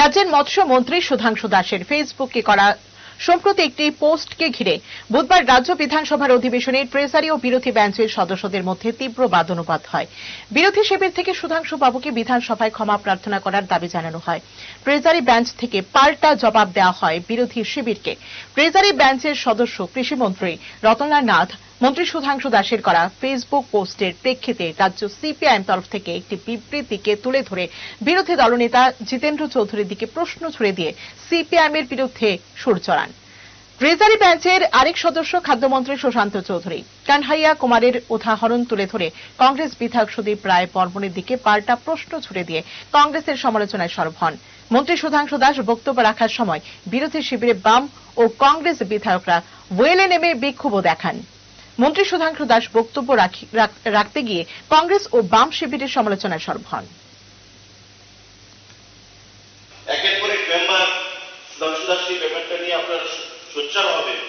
রাজ্যের মৎস্য মন্ত্রী সুধাংশু দাসের ফেসবুকে করা সম্প্রতি একটি পোস্টকে ঘিরে বুধবার রাজ্য বিধানসভার অধিবেশনে ট্রেজারি ও বিরোধী বেঞ্চের সদস্যদের মধ্যে তীব্র বাদানুবাদ হয়। বিরোধী শিবির থেকে সুধাংশু বাবুকে বিধানসভায় ক্ষমা প্রার্থনা করার দাবি জানানো হয়। ট্রেজারি বেঞ্চ থেকে পাল্টা জবাব দেওয়া হয় বিরোধী শিবিরকে। ট্রেজারি বেঞ্চের সদস্য কৃষিমন্ত্রী রতনলাল নাথ মন্ত্রী সুধাংশু দাসের করা ফেসবুক পোস্টের প্রেক্ষিতে রাজ্য সিপিআইএম তরফ থেকে একটি বিবৃতিকে তুলে ধরে বিরোধী দলনেতা জিতেন্দ্র চৌধুরীর দিকে প্রশ্ন ছুড়ে দিয়ে সিপিআইএম এর বিরুদ্ধে সুর চড়ান। ট্রেজারি বেঞ্চের আরেক সদস্য খাদ্যমন্ত্রী সুশান্ত চৌধুরী। কানহাইয়া কুমারের উদাহরণ তুলে ধরে কংগ্রেস বিধায়ক সুদীপ রায় বর্মনের দিকে পাল্টা প্রশ্ন ছুড়ে দিয়ে কংগ্রেসের সমালোচনায় সরব হন। মন্ত্রী সুধাংশু দাস বক্তব্য রাখার সময় বিরোধী শিবিরে বাম ও কংগ্রেস বিধায়করা ওয়েলে নেমে বিক্ষোভও দেখান। মন্ত্রী সুধাংশু দাস বক্তব্য রাখতে গিয়ে কংগ্রেস ও বাম শিবিরের সমালোচনায় সরব হন। সোচ্চার হবেন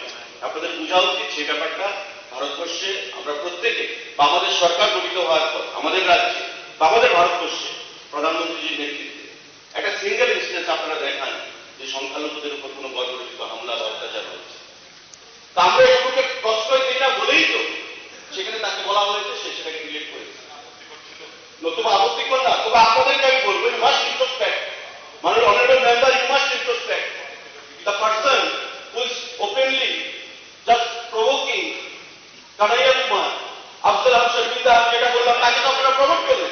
আপনাদের বোঝা উচিত সেই ব্যাপারটা। ভারতবর্ষে আমরা প্রত্যেকে বা আমাদের রাজ্যে বা আমাদের ভারতবর্ষে প্রধানমন্ত্রীজির নেতৃত্বে একটা সিঙ্গেল ইনস্টেন্স আপনারা যেটা বললাম তাকে তো আপনারা প্রমোট করলেন